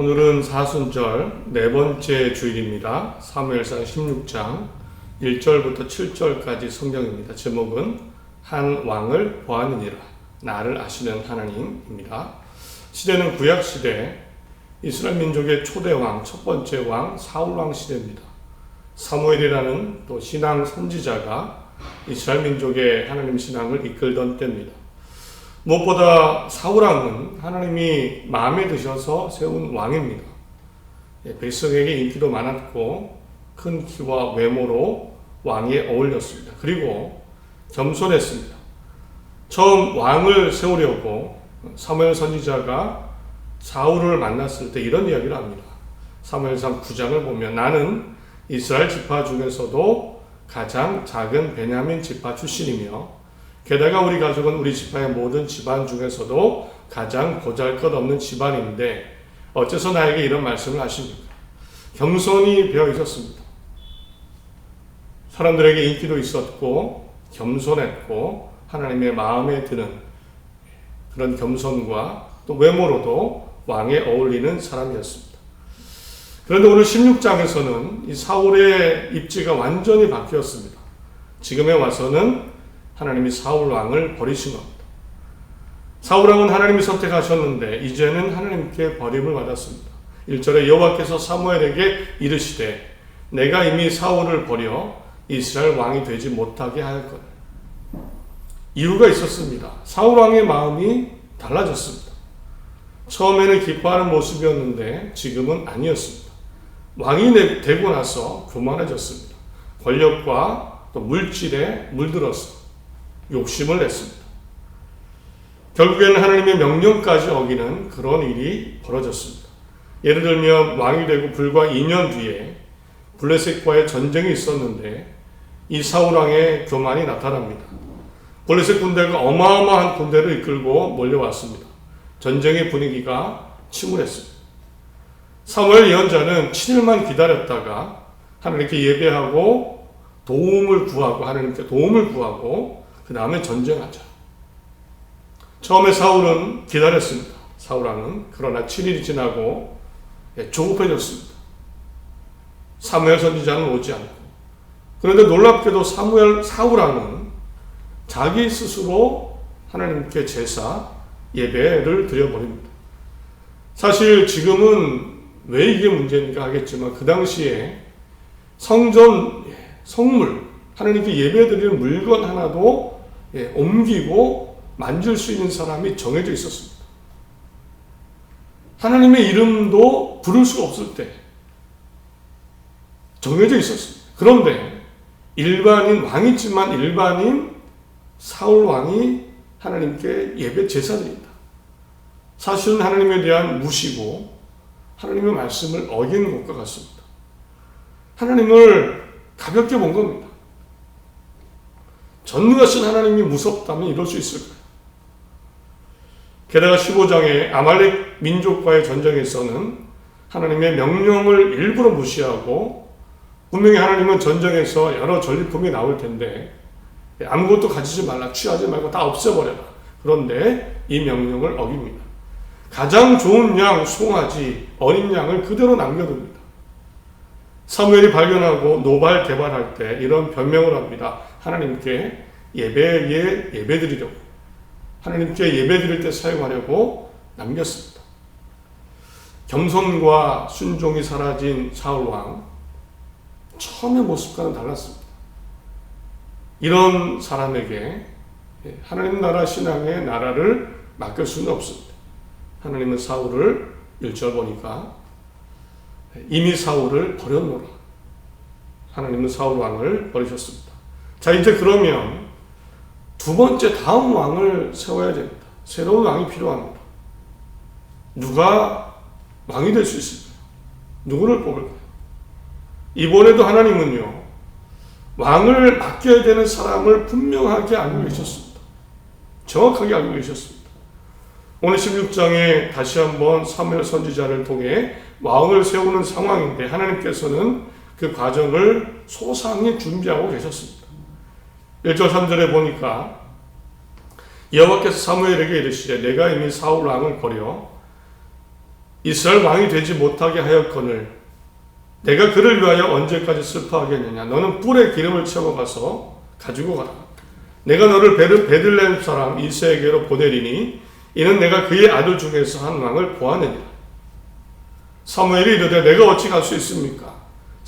오늘은 사순절 네 번째 주일입니다. 사무엘상 16장 1절부터 7절까지 성경입니다. 제목은 한 왕을 보았느니라 나를 아시는 하나님입니다. 시대는 구약 시대 이스라엘 민족의 초대 왕 첫 번째 왕 사울 왕 시대입니다. 사무엘이라는 또 신앙 선지자가 이스라엘 민족의 하나님 신앙을 이끌던 때입니다. 무엇보다 사울왕은 하나님이 마음에 드셔서 세운 왕입니다. 예, 백성에게 인기도 많았고 큰 키와 외모로 왕에 어울렸습니다. 그리고 겸손했습니다. 처음 왕을 세우려고 사무엘 선지자가 사울을 만났을 때 이런 이야기를 합니다. 사무엘상 9장을 보면 나는 이스라엘 지파 중에서도 가장 작은 베냐민 지파 출신이며 게다가 우리 가족은 우리 지파의 모든 집안 중에서도 가장 보잘것없는 집안인데 어째서 나에게 이런 말씀을 하십니까? 겸손이 배어 있었습니다. 사람들에게 인기도 있었고 겸손했고 하나님의 마음에 드는 그런 겸손과 또 외모로도 왕에 어울리는 사람이었습니다. 그런데 오늘 16장에서는 이 사울의 입지가 완전히 바뀌었습니다. 지금에 와서는 하나님이 사울 왕을 버리신 겁니다. 사울 왕은 하나님이 선택하셨는데 이제는 하나님께 버림을 받았습니다. 1절에 여호와께서 사무엘에게 이르시되 내가 이미 사울을 버려 이스라엘 왕이 되지 못하게 하였거늘. 이유가 있었습니다. 사울 왕의 마음이 달라졌습니다. 처음에는 기뻐하는 모습이었는데 지금은 아니었습니다. 왕이 되고 나서 교만해졌습니다. 권력과 또 물질에 물들어서 욕심을 냈습니다. 결국에는 하나님의 명령까지 어기는 그런 일이 벌어졌습니다. 예를 들면 왕이 되고 불과 2년 뒤에 블레셋과의 전쟁이 있었는데 이 사울왕의 교만이 나타납니다. 블레셋 군대가 어마어마한 군대를 이끌고 몰려왔습니다. 전쟁의 분위기가 침울했습니다. 사무엘 예언자는 7일만 기다렸다가 하나님께 예배하고 도움을 구하고 하나님께 도움을 구하고 그 다음에 전쟁하자. 처음에 사울은 기다렸습니다. 사울왕은 그러나 7일이 지나고 예, 조급해졌습니다. 사무엘 선지자는 오지 않고 그런데 놀랍게도 사무엘 사울왕은 자기 스스로 하나님께 제사 예배를 드려버립니다. 사실 지금은 왜 이게 문제인가 하겠지만 그 당시에 성전 예, 성물 하나님께 예배드리는 물건 하나도 예, 옮기고 만질 수 있는 사람이 정해져 있었습니다. 하나님의 이름도 부를 수가 없을 때 정해져 있었습니다. 그런데 일반인 왕이지만 일반인 사울 왕이 하나님께 예배 제사드린다. 사실은 하나님에 대한 무시고 하나님의 말씀을 어기는 것과 같습니다. 하나님을 가볍게 본 겁니다. 전능하신 하나님이 무섭다면 이럴 수 있을까요? 게다가 15장에 아말렉 민족과의 전쟁에서는 하나님의 명령을 일부러 무시하고 분명히 하나님은 전쟁에서 여러 전리품이 나올 텐데 아무것도 가지지 말라 취하지 말고 다 없애버려라. 그런데 이 명령을 어깁니다. 가장 좋은 양 송아지 어린 양을 그대로 남겨둡니다. 사무엘이 발견하고 노발 대발할 때 이런 변명을 합니다. 하나님께 예배에 예배드리려고 하나님께 예배드릴 때 사용하려고 남겼습니다. 겸손과 순종이 사라진 사울 왕 처음의 모습과는 달랐습니다. 이런 사람에게 하나님 나라 신앙의 나라를 맡길 수는 없습니다. 하나님은 사울을 1절 보니까 이미 사울을 버렸노라. 하나님은 사울 왕을 버리셨습니다. 자, 이제 그러면 두 번째 다음 왕을 세워야 됩니다. 새로운 왕이 필요합니다. 누가 왕이 될 수 있을까요? 누구를 뽑을까요? 이번에도 하나님은요, 왕을 맡겨야 되는 사람을 분명하게 알고 계셨습니다. 정확하게 알고 계셨습니다. 오늘 16장에 다시 한번 사무엘 선지자를 통해 왕을 세우는 상황인데 하나님께서는 그 과정을 소상히 준비하고 계셨습니다. 1절 3절에 보니까 여호와께서 사무엘에게 이르시되 내가 이미 사울 왕을 버려 이스라엘 왕이 되지 못하게 하였거늘 내가 그를 위하여 언제까지 슬퍼하겠느냐? 너는 뿔에 기름을 채워 가서 가지고 가라. 내가 너를 베들레헴 사람 이세에게로 보내리니 이는 내가 그의 아들 중에서 한 왕을 보았느니라. 사무엘이 이르되 내가 어찌 갈 수 있습니까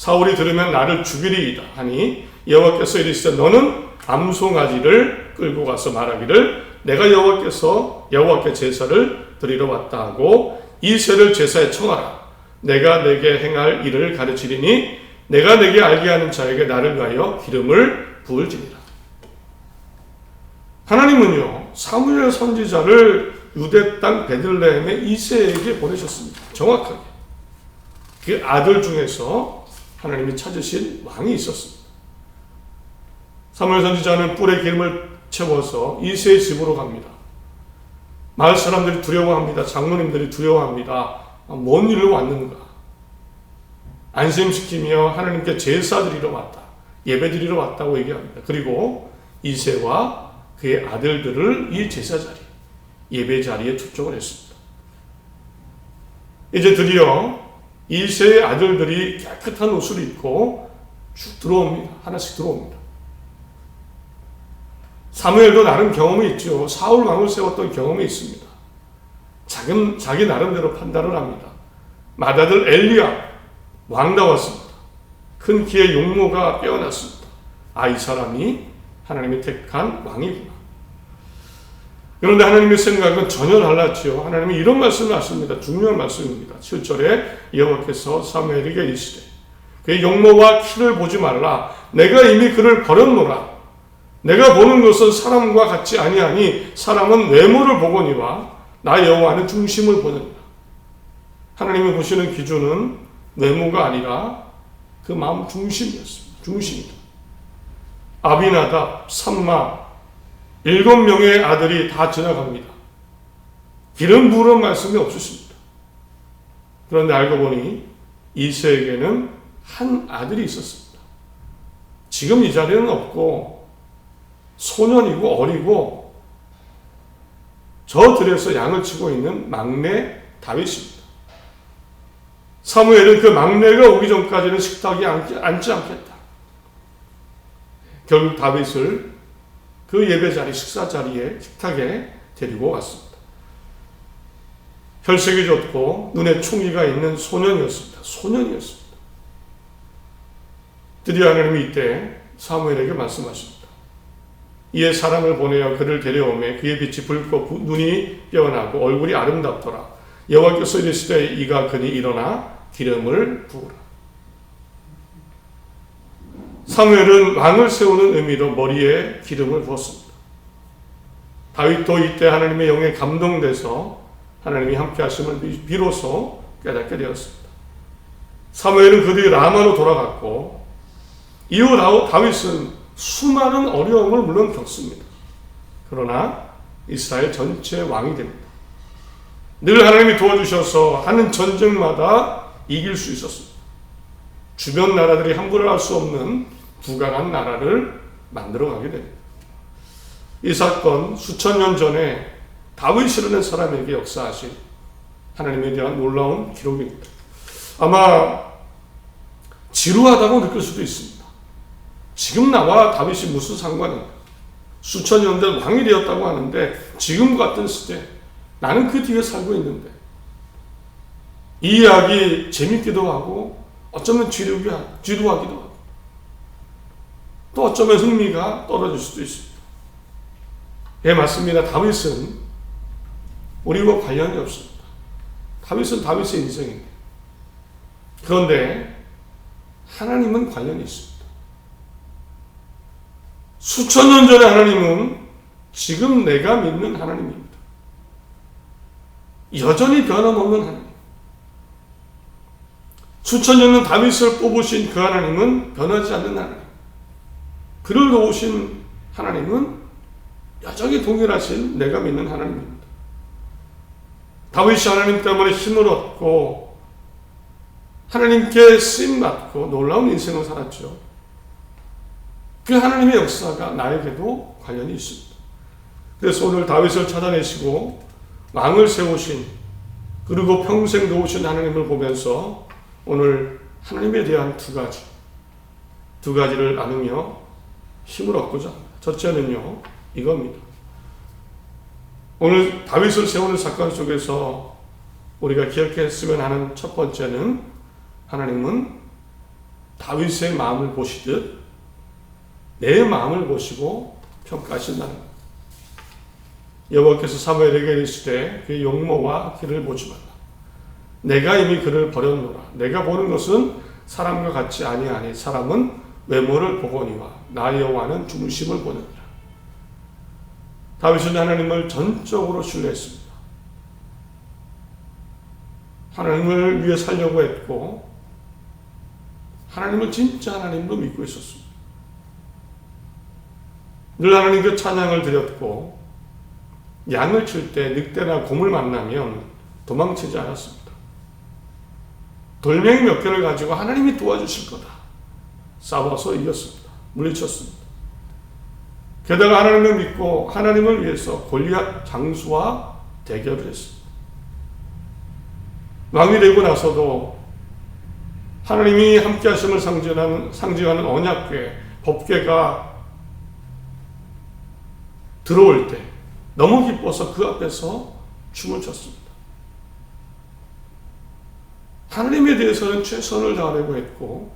사울이 들으면 나를 죽이리이다 하니 여호와께서 이르시되 너는 암송아지를 끌고 가서 말하기를 내가 여호와께서 여호와께 제사를 드리러 왔다 하고 이 새를 제사에 청하라. 내가 내게 행할 일을 가르치리니 내가 내게 알게 하는 자에게 나를 위하여 기름을 부을지니라. 하나님은요 사무엘 선지자를 유대 땅 베들레헴의 이새에게 보내셨습니다. 정확하게. 그 아들 중에서 하나님이 찾으신 왕이 있었습니다. 사무엘 선지자는 뿔에 기름을 채워서 이세의 집으로 갑니다. 마을 사람들이 두려워합니다. 장로님들이 두려워합니다. 아, 뭔 일로 왔는가? 안심시키며 하나님께 제사 드리러 왔다. 예배 드리러 왔다고 얘기합니다. 그리고 이세와 그의 아들들을 이 제사 자리, 예배 자리에 초청을 했습니다. 이제 드디어 이세의 아들들이 깨끗한 옷을 입고 쭉 들어옵니다. 하나씩 들어옵니다. 사무엘도 나름 경험이 있죠. 사울 왕을 세웠던 경험이 있습니다. 자기, 자기 나름대로 판단을 합니다. 맏아들 엘리야 왕 나왔습니다. 큰 키의 용모가 빼어났습니다. 아, 이 사람이 하나님이 택한 왕이구나. 그런데 하나님의 생각은 전혀 달랐지요. 하나님이 이런 말씀을 하십니다. 중요한 말씀입니다. 7절에 여호와께서 사무엘에게 이르시되 그의 용모와 키를 보지 말라. 내가 이미 그를 버렸노라. 내가 보는 것은 사람과 같지 아니하니 사람은 외모를 보거니와 나 여호와는 중심을 보느니라. 하나님이 보시는 기준은 외모가 아니라 그 마음 중심이었습니다. 중심이다. 아비나답, 삼마, 일곱 명의 아들이 다 지나갑니다. 기름 부은 말씀이 없으십니다. 그런데 알고 보니 이세에게는 한 아들이 있었습니다. 지금 이 자리는 없고 소년이고 어리고 저 들에서 양을 치고 있는 막내 다윗입니다. 사무엘은 그 막내가 오기 전까지는 식탁에 앉지 않겠다. 결국 다윗을 그 예배 자리, 식사 자리에, 식탁에 데리고 왔습니다. 혈색이 좋고 눈에 총기가 있는 소년이었습니다. 소년이었습니다. 드디어 하나님이 이때 사무엘에게 말씀하십니다. 이에 사람을 보내어 그를 데려오매 그의 빛이 붉고 눈이 뼈나고 얼굴이 아름답더라. 여호와께서 이르시되 이가 그니 일어나 기름을 부으라. 사무엘은 왕을 세우는 의미로 머리에 기름을 부었습니다. 다윗도 이때 하나님의 영에 감동돼서 하나님이 함께 하심을 비로소 깨닫게 되었습니다. 사무엘은 그 뒤 라마로 돌아갔고 이후 다윗은 수많은 어려움을 물론 겪습니다. 그러나 이스라엘 전체 왕이 됩니다. 늘 하나님이 도와주셔서 하는 전쟁마다 이길 수 있었습니다. 주변 나라들이 함부로 할수 없는 부강한 나라를 만들어 가게 됩니다. 이 사건 수천 년 전에 다윗이라는 사람에게 역사하신 하나님에 대한 놀라운 기록입니다. 아마 지루하다고 느낄 수도 있습니다. 지금 나와 다윗이 무슨 상관인가? 수천 년된 왕이 되었다고 하는데 지금 같은 시대 나는 그 뒤에 살고 있는데 이 이야기 재밌기도 하고 어쩌면 지루하기도 하고 또 어쩌면 흥미가 떨어질 수도 있습니다. 예, 맞습니다. 다윗은 우리와 관련이 없습니다. 다윗은 다윗의 인생입니다. 그런데 하나님은 관련이 있습니다. 수천 년 전에 하나님은 지금 내가 믿는 하나님입니다. 여전히 변함없는 하나님. 수천 년은 다윗을 뽑으신 그 하나님은 변하지 않는 하나님. 그를 놓으신 하나님은 여전히 동일하신 내가 믿는 하나님입니다. 다윗이 하나님 때문에 힘을 얻고 하나님께 쓰임 받고 놀라운 인생을 살았죠. 그 하나님의 역사가 나에게도 관련이 있습니다. 그래서 오늘 다윗을 찾아내시고 왕을 세우신 그리고 평생 도우신 하나님을 보면서 오늘 하나님에 대한 두 가지, 두 가지를 나누며 힘을 얻고자 합니다. 첫째는요, 이겁니다. 오늘 다윗을 세우는 사건 속에서 우리가 기억했으면 하는 첫 번째는 하나님은 다윗의 마음을 보시듯 내 마음을 보시고 평가하신다는 것. 여호와께서 사무엘에게 이르시되 그 용모와 길을 보지 말라. 내가 이미 그를 버렸노라. 내가 보는 것은 사람과 같지 아니하니 사람은 외모를 보거니와 나 여호와는 중심을 보느니라. 다윗은 하나님을 전적으로 신뢰했습니다. 하나님을 위해 살려고 했고 하나님을 진짜 하나님으로 믿고 있었습니다. 늘 하나님께 찬양을 드렸고 양을 칠 때 늑대나 곰을 만나면 도망치지 않았습니다. 돌멩이 몇 개를 가지고 하나님이 도와주실 거다. 싸워서 이겼습니다. 물리쳤습니다. 게다가 하나님을 믿고 하나님을 위해서 골리앗 장수와 대결을 했습니다. 왕이 되고 나서도 하나님이 함께 하심을 상징하는, 상징하는 언약궤, 법궤가 들어올 때 너무 기뻐서 그 앞에서 춤을 췄습니다. 하나님에 대해서는 최선을 다하려고 했고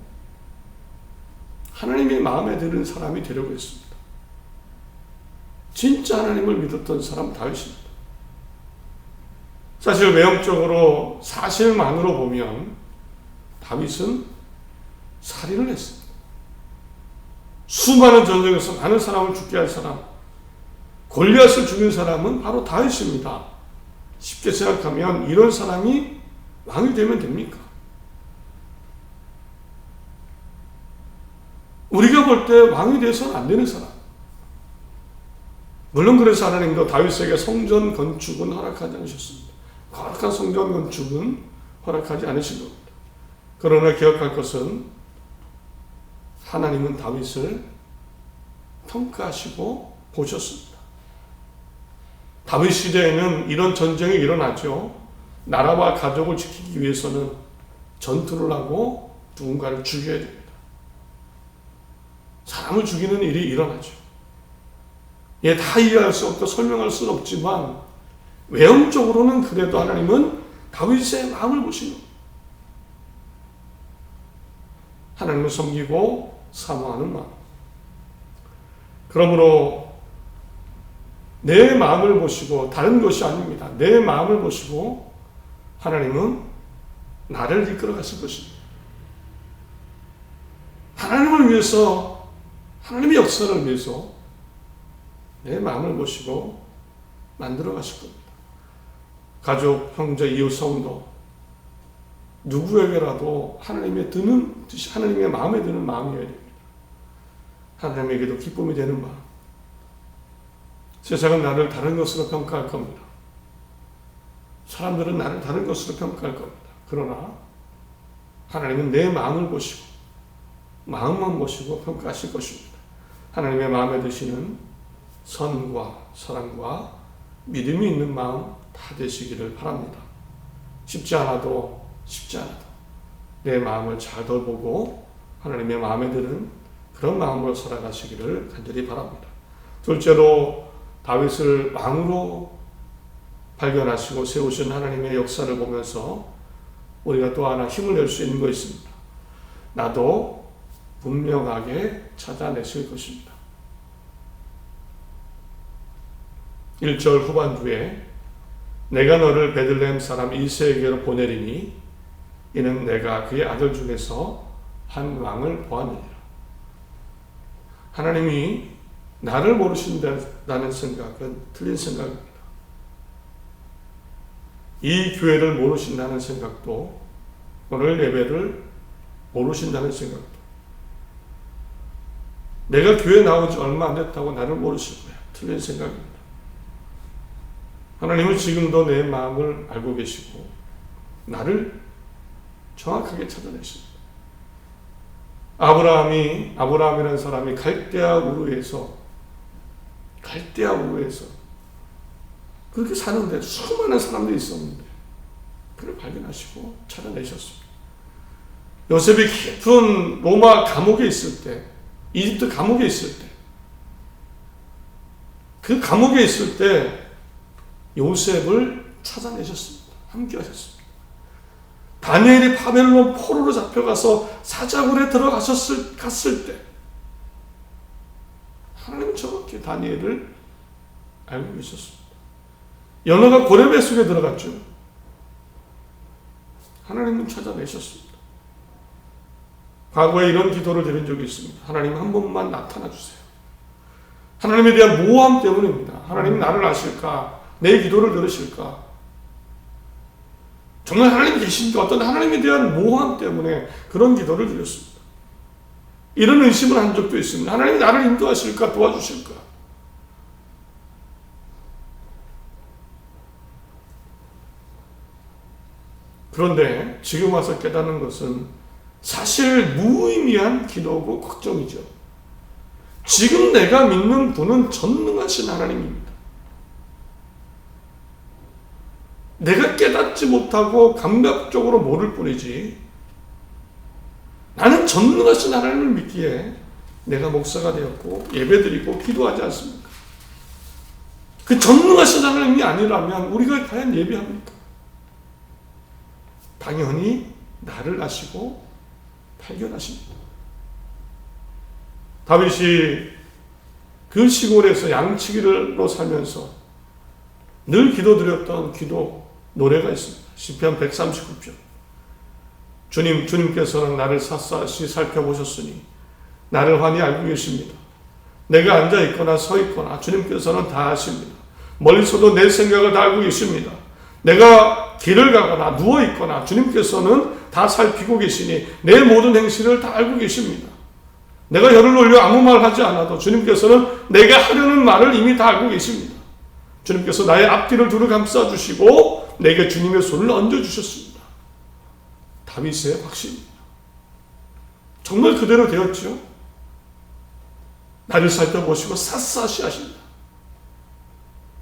하나님의 마음에 드는 사람이 되려고 했습니다. 진짜 하나님을 믿었던 사람 다윗입니다. 사실 외형적으로 사실만으로 보면 다윗은 살인을 했습니다. 수많은 전쟁에서 많은 사람을 죽게 할 사람, 골리앗을 죽인 사람은 바로 다윗입니다. 쉽게 생각하면 이런 사람이 왕이 되면 됩니까? 우리가 볼 때 왕이 돼서는 안 되는 사람. 물론 그래서 하나님도 다윗에게 성전 건축은 허락하지 않으셨습니다. 거룩한 성전 건축은 허락하지 않으신 겁니다. 그러나 기억할 것은 하나님은 다윗을 평가하시고 보셨습니다. 다윗 시대에는 이런 전쟁이 일어나죠. 나라와 가족을 지키기 위해서는 전투를 하고 누군가를 죽여야 됩니다. 사람을 죽이는 일이 일어나죠. 예, 다 이해할 수 없고 설명할 수는 없지만 외형적으로는 그래도 하나님은 다윗의 마음을 보시는. 하나님을 섬기고 사모하는 마음. 그러므로 내 마음을 보시고 다른 것이 아닙니다. 내 마음을 보시고 하나님은 나를 이끌어 가실 것입니다. 하나님을 위해서 하나님의 역사를 위해서 내 마음을 보시고 만들어 가실 겁니다. 가족, 형제, 이웃, 성도 누구에게라도 하나님의 드는 뜻이 하나님의 마음에 드는 마음이어야 됩니다. 하나님에게도 기쁨이 되는 마음. 세상은 나를 다른 것으로 평가할 겁니다. 사람들은 나를 다른 것으로 평가할 겁니다. 그러나 하나님은 내 마음을 보시고 마음만 보시고 평가하실 것입니다. 하나님의 마음에 드시는 선과 사랑과 믿음이 있는 마음 다 되시기를 바랍니다. 쉽지 않아도 쉽지 않아도 내 마음을 잘 돌보고 하나님의 마음에 드는 그런 마음으로 살아가시기를 간절히 바랍니다. 둘째로 다윗을 왕으로 발견하시고 세우신 하나님의 역사를 보면서 우리가 또 하나 힘을 낼 수 있는 거 있습니다. 나도 분명하게 찾아내실 것입니다. 1절 후반부에 내가 너를 베들레헴 사람 이세에게로 보내리니 이는 내가 그의 아들 중에서 한 왕을 보았느니라. 하나님이 나를 모르신다는 생각은 틀린 생각입니다. 이 교회를 모르신다는 생각도 오늘 예배를 모르신다는 생각도 내가 교회 나온 지 얼마 안 됐다고 나를 모르실 거야. 틀린 생각입니다. 하나님은 지금도 내 마음을 알고 계시고 나를 정확하게 찾아내십니다. 아브라함이 아브라함이라는 사람이 갈대아 우르에서 갈대아 우르에서 그렇게 사는데 수많은 사람들이 있었는데 그를 발견하시고 찾아내셨습니다. 요셉이 깊은 로마 감옥에 있을 때, 이집트 감옥에 있을 때, 그 감옥에 있을 때 요셉을 찾아내셨습니다. 함께 하셨습니다. 다니엘이 바벨론 포로로 잡혀가서 사자굴에 들어가셨을 갔을 때 하나님은 정확히 다니엘을 알고 계셨습니다. 연어가 고래배 속에 들어갔죠. 하나님은 찾아내셨습니다. 과거에 이런 기도를 드린 적이 있습니다. 하나님 한 번만 나타나 주세요. 하나님에 대한 모함 때문입니다. 하나님 나를 아실까? 내 기도를 들으실까? 정말 하나님 계신가? 어떤 하나님에 대한 모함 때문에 그런 기도를 드렸습니다. 이런 의심을 한 적도 있습니다. 하나님 나를 인도하실까? 도와주실까? 그런데 지금 와서 깨닫는 것은 사실 무의미한 기도고 걱정이죠. 지금 내가 믿는 분은 전능하신 하나님입니다. 내가 깨닫지 못하고 감각적으로 모를 뿐이지 나는 전능하신 하나님을 믿기에 내가 목사가 되었고 예배드리고 기도하지 않습니까? 그 전능하신 하나님이 아니라면 우리가 과연 예배합니까? 당연히 나를 아시고 발견하십니다. 다윗이 그 시골에서 양치기로 살면서 늘 기도드렸던 기도 노래가 있습니다. 시편 139편. 주님, 주님께서는 나를 샅샅이 살펴보셨으니 나를 환히 알고 계십니다. 내가 앉아 있거나 서 있거나 주님께서는 다 아십니다. 멀리서도 내 생각을 다 알고 계십니다. 내가 길을 가거나 누워 있거나 주님께서는 다 살피고 계시니 내 모든 행실을 다 알고 계십니다. 내가 혀를 올려 아무 말 하지 않아도 주님께서는 내가 하려는 말을 이미 다 알고 계십니다. 주님께서 나의 앞뒤를 두루 감싸 주시고 내게 주님의 손을 얹어 주셨습니다. 다윗의 확신입니다. 정말 그대로 되었죠. 나를 살펴보시고 샅샅이 하신다.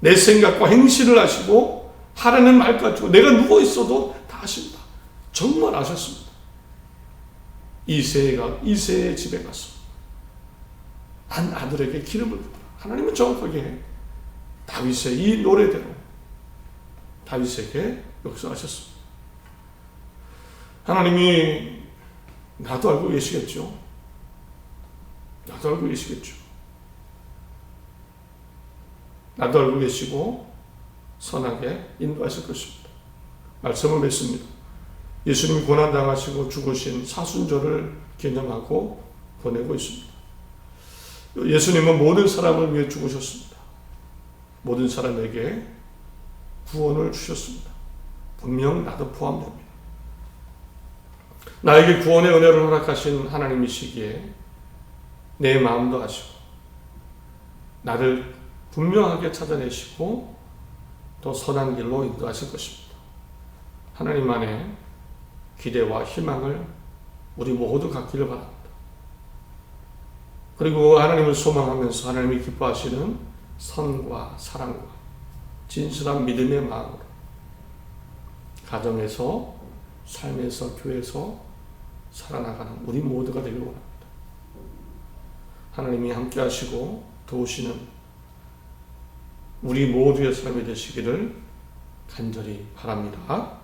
내 생각과 행실을 하시고 하라는 말까지 내가 누워 있어도 다 하신다. 정말 아셨습니다. 이세가 이세의 집에 가서 한 아들에게 기름을 부으라. 하나님은 정확하게 다윗의 이 노래대로 다윗에게 역사하셨습니다. 하나님이 나도 알고 계시겠죠. 나도 알고 계시겠죠. 나도 알고 계시고 선하게 인도하실 것입니다. 말씀을 맺습니다. 예수님이 고난당하시고 죽으신 사순절을 기념하고 보내고 있습니다. 예수님은 모든 사람을 위해 죽으셨습니다. 모든 사람에게 구원을 주셨습니다. 분명 나도 포함됩니다. 나에게 구원의 은혜를 허락하신 하나님이시기에 내 마음도 아시고 나를 분명하게 찾아내시고 또 선한 길로 인도하실 것입니다. 하나님 안에 기대와 희망을 우리 모두 갖기를 바랍니다. 그리고 하나님을 소망하면서 하나님이 기뻐하시는 선과 사랑과 진실한 믿음의 마음으로 가정에서 삶에서 교회에서 살아나가는 우리 모두가 되길 원합니다. 하나님이 함께 하시고 도우시는 우리 모두의 삶이 되시기를 간절히 바랍니다.